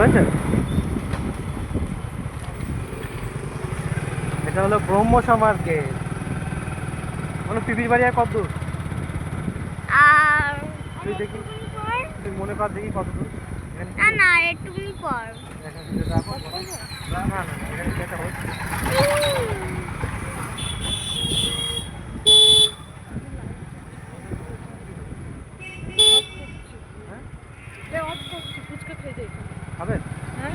হয়েছে? এটা হলো ব্রহ্মসা গেট মানে পিপির বাড়ি আর কত দূর? আর তুই দেখি। তুই মনে কর দেখি কত দূর। না না একটুখানি পর। এখানে না না না এখানে যেটা হচ্ছে ফুচকা খেয়ে হ্যাঁ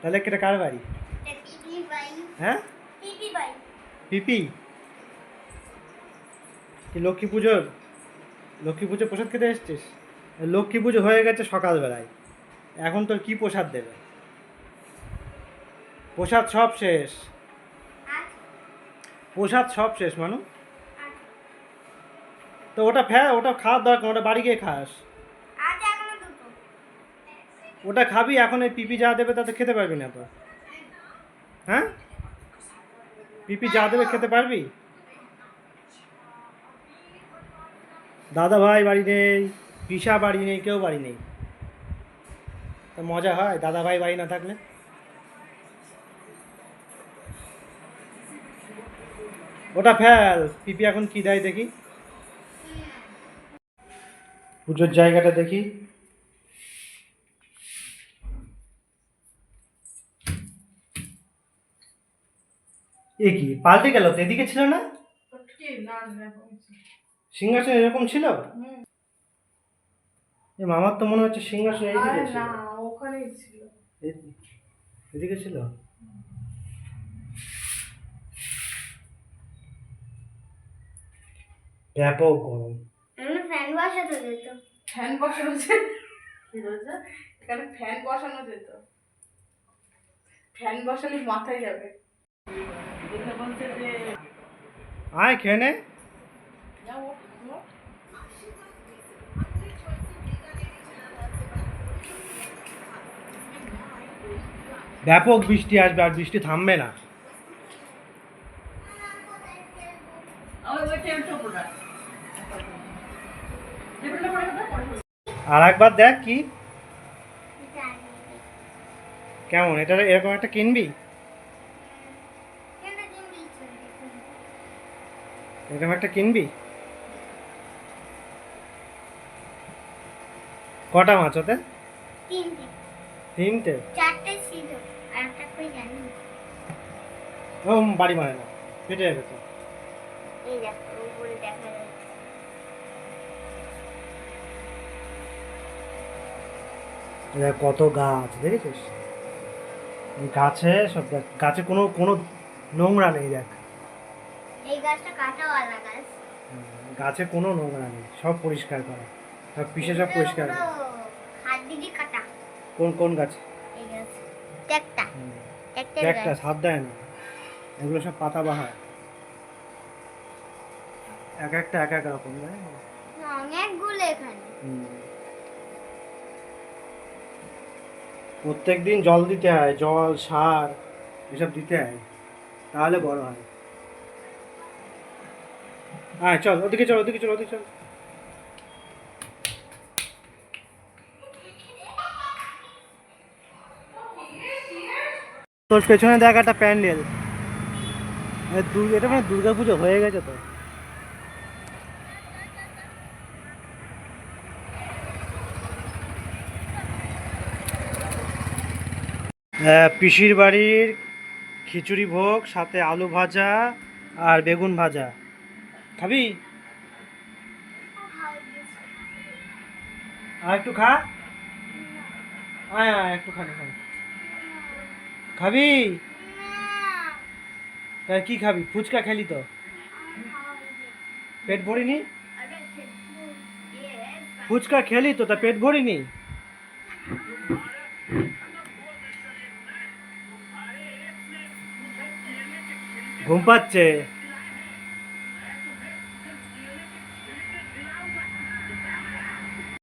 তাহলে কেটে কার বাড়ি? হ্যাঁ? পিপি কি লক্ষ্মী পুজোর? লক্ষ্মী পুজো প্রসাদ খেতে এসছিস? লক্ষ্মী পুজো হয়ে গেছে সকালবেলায়। এখন তোর কি প্রসাদ দেবে? প্রসাদ সব শেষ। প্রসাদ সব শেষ, মানু। তো ওটা ফ্যা ওটা খাওয়ার দরকার, ওটা বাড়ি গিয়ে খাস। ওটা খাবি, এখন এই পিপি যা দেবে তাতে খেতে পারবি না তো। হ্যাঁ? পিপি যা দেবে খেতে পারবি? দাদা ভাই বাড়ি নেই, পিসা বাড়ি নেই, কেউ বাড়ি নেই। মজা হয় দাদা ভাই বাড়ি না থাকলে? ওটা ফেল পিপি এখন কি দেয় দেখি? পুজোর জায়গাটা দেখি। এ কি পাল্টে গেল তো? এদিকে ছিল না? সিংহাসন এরকম ছিল? মামার তো মনে হচ্ছে সিংহাসন এইদিকে ছিল। ওখানেই ছিল। এদিকে ছিল? ব্যাপক গরম। ফ্যান বসাতে দিত ফ্যান বসানো যেত কি বলছে? এখানে ফ্যান বসানো যেত। ফ্যান বসালে মাথায় যাবে। দেখে বলছে যে আয় খেয়ে নে। ব্যাপক বৃষ্টি আসবে আর বৃষ্টি থামবে না। আর একবার দেখ কি। কেমন? এটা এরকম একটা কিনবি? এরকম একটা কিনবি? কটা মাছ ওতে? তিনটে। তিনটে? চারটে ছিল আর একটা করে জানি না। ও বাড়ি মানে না ফেটে যাবে তো এই দেখো উপরে দেখা যাচ্ছে। কত গাছ দেখেছিস? গাছে সব গাছে কোনো কোনো নোংরা নেই দেখ। এই গাছটা কাটাওয়ালা গাছ। গাছে কোনো নোংরা নেই সব পরিষ্কার করা। সব পিসে সব পরিষ্কার করা। হাত দিদি কাটা। কোন কোন গাছ? এই গাছ। গাছ সাত দেয় না এগুলো সব পাতা বাহার। এক একটা এক এক রকম অনেকগুলো এখানে। প্রত্যেক দিন জল দিতে হয় জল সার এসব দিতে হয়। তাহলে বড় হয়। হ্যাঁ চল ওদিকে চল ওদিকে চল ওদিকে চল। তোর পেছনে দেখ একটা প্যান্ডেল। এটা মানে দুর্গা পুজো হয়ে গেছে তো। পিসির বাড়ির খিচুড়ি ভোগ, সাথে আলু ভাজা আর বেগুন ভাজা। খাবি? আর একটু খা? আয় একটু খানি খানি খাবি? তাই কি খাবি? ফুচকা খেলি তো? পেট ভরিনি? ফুচকা খেলি তো, তা পেট ভরিনি? ঘুম পাচ্ছে?